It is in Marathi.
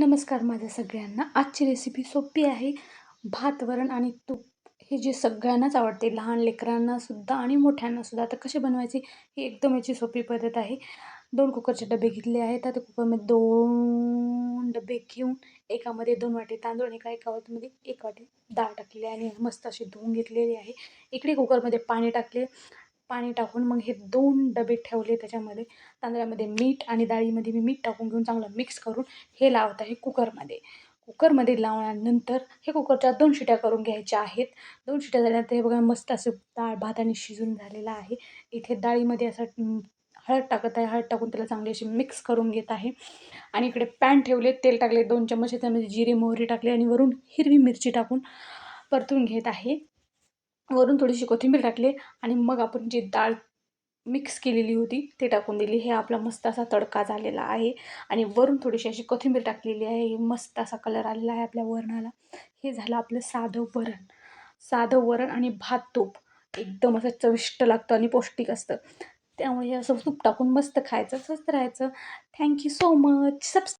नमस्कार माझ्या सगळ्यांना. आजची रेसिपी सोपी आहे. भात वरण आणि तूप हे जे सगळ्यांनाच आवडते. लहान लेकरांनासुद्धा आणि मोठ्यांनासुद्धा आता कसे बनवायचे ही एकदम याची सोपी पद्धत आहे. दोन कुकरचे डबे घेतले आहेत. आता कुकरमध्ये दोन डबे घेऊन एकामध्ये दोन वाटे तांदूळ आणि एका एका वाटीमध्ये एक वाटी डाळ टाकलेली आहे आणि मस्त अशी धुवून घेतलेली आहे. इकडे कुकरमध्ये पाणी टाकले. पाणी टाकून मग हे दोन डबे ठेवले त्याच्यामध्ये. तांदळामध्ये मीठ आणि डाळीमध्ये मी मीठ टाकून घेऊन चांगलं मिक्स करून हे लावत आहे कुकरमध्ये. कुकरमध्ये लावल्यानंतर हे कुकरच्या दोन शिट्या करून घ्यायच्या आहेत. दोन शिट्या झाल्यानंतर हे बघा मस्त असं डाळ भाताने शिजून झालेला आहे. इथे डाळीमध्ये असं हळद टाकत आहे. हळद टाकून त्याला चांगली अशी मिक्स करून घेत आहे. आणि इकडे पॅन ठेवले तेल टाकले दोन चम्मच त्यामध्ये जिरे मोहरी टाकले आणि वरून हिरवी मिरची टाकून परतून घेत आहे. वरून थोडीशी कोथिंबीर टाकली आणि मग आपण जी डाळ मिक्स केलेली होती ते टाकून दिली. हे आपला मस्त असा तडका झालेला आहे. आणि वरून थोडीशी अशी कोथिंबीर टाकलेली आहे. मस्त असा कलर आलेला आहे आपल्या वरणाला. हे झालं आपलं साधं वरण. साधं वरण आणि भात तूप. एकदम असं चविष्ट लागतं आणि पौष्टिक असतं. त्यामुळे हे असं तूप टाकून मस्त खायचं स्वस्त राहायचं. Thank you so much सबस्